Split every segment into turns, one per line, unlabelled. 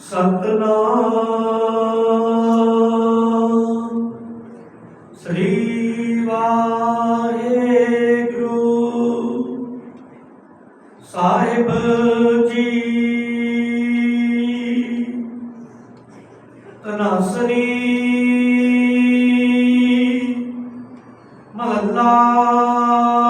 ਸਤਨਾਮ। ਸ੍ਰੀ ਵਾਹਿਗੁਰੂ। ਸਾਹਿਬ ਜੀ। ਤਨਾਸਰੀ ਮਹੱਲਾ।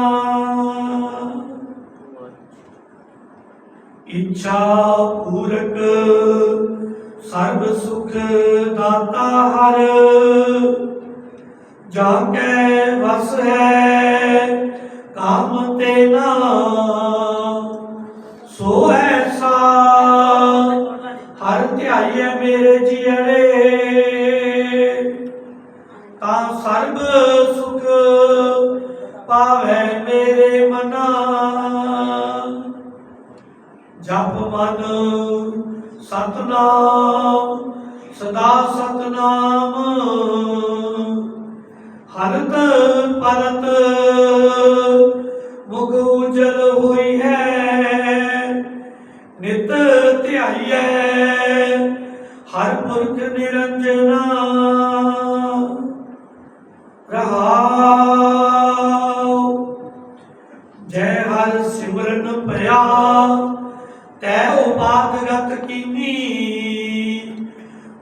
ਇੱਛਾ ਪੂਰਕ, ਸਰਬ ਸੁਖ ਦਾਤਾ ਹਰ। ਜਾ ਕੈ ਵਸ ਹੈ, ਕਾਮ ਤੇ ਨਾ ਸੋ। ਐਸਾ ਹਰ ਧਿਆਈਐ ਮੇਰੇ ਜੀੜੇ ਤਾਂ ਸਰਬ ਸੁਖ ਪਾਵੈ ਮੇਰੇ ਮਨਾ। ਜਪ ਮਨ, ਸਤਨਾਮ, ਸਦਾ ਸਤਨਾਮ। ਹਰਤ ਪਰਤ, ਮੁਖ ਉਜਲ ਹੋਈ ਹੈ, ਨਿਤ ਧਿਆਈਐ ਹਰ ਪੁਰਖ ਨਿਰੰਜਨਾ, ਰਹਾਉ। ਜੈ ਹਰ ਸਿਮਰਨ ਭਇਆ ਤੈ ਉਪਾਦਗਤ ਕੀਨੀ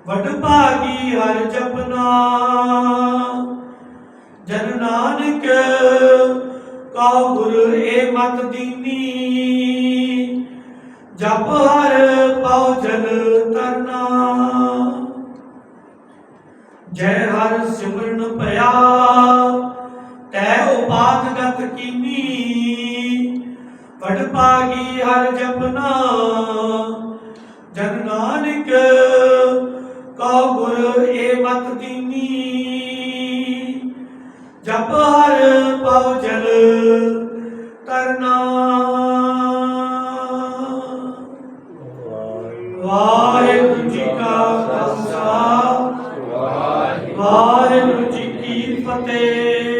ਵਡ ਭਾਗੀ ਹਰ ਜਪਨਾ ਜਨ ਨਾਨਕ, ਕਉ ਗੁਰ ਏ ਮਤ ਦੀਨੀ ਜਪ ਹਰ ਪਉ ਜਨ ਤਰਨਾ। ਜੈ ਹਰ ਸਿਮਰਨ ਭਇਆ ਤੈ ਉਪਾਦਗਤ ਕੀਨੀ ਵਡ ਪਾਗੀ ਹਰ ਜਪਨਾ ਮਤ ਕੀਨੀ। ਜਪ ਹਰ ਪਾਉ ਜਲ ਕਰਨਾ ਵਾਹਿਗੁਰੂ ਜੀ ਕਾ ਖਾਲਸਾ। ਵਾਹਿਗੁਰੂ ਜੀ ਕੀ ਫਤਿਹ।